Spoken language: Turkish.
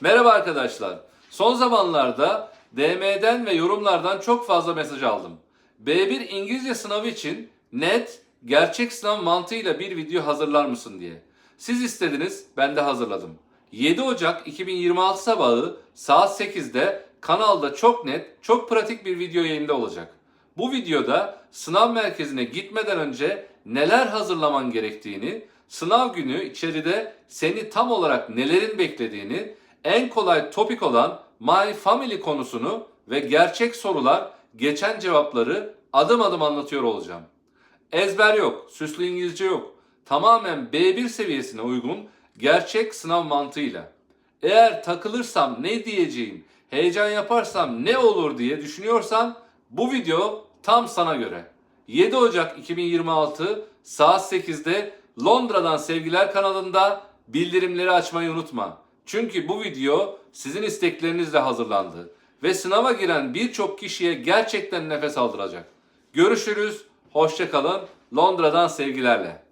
Merhaba arkadaşlar. Son zamanlarda DM'den ve yorumlardan çok fazla mesaj aldım. B1 İngilizce sınavı için net, gerçek sınav mantığıyla bir video hazırlar mısın diye. Siz istediniz, ben de hazırladım. 7 Ocak 2026 sabahı saat 8'de kanalda çok net, çok pratik bir video yayında olacak. Bu videoda sınav merkezine gitmeden önce neler hazırlaman gerektiğini, sınav günü içeride seni tam olarak nelerin beklediğini, en kolay topik olan My Family konusunu ve gerçek sorular, geçen cevapları adım adım anlatıyor olacağım. Ezber yok, süslü İngilizce yok. Tamamen B1 seviyesine uygun gerçek sınav mantığıyla. Eğer takılırsam ne diyeceğim, heyecan yaparsam ne olur diye düşünüyorsan bu video tam sana göre. 7 Ocak 2026 saat 8'de Londra'dan Sevgiler kanalında bildirimleri açmayı unutma. Çünkü bu video sizin isteklerinizle hazırlandı ve sınava giren birçok kişiye gerçekten nefes aldıracak. Görüşürüz, hoşçakalın, Londra'dan sevgilerle.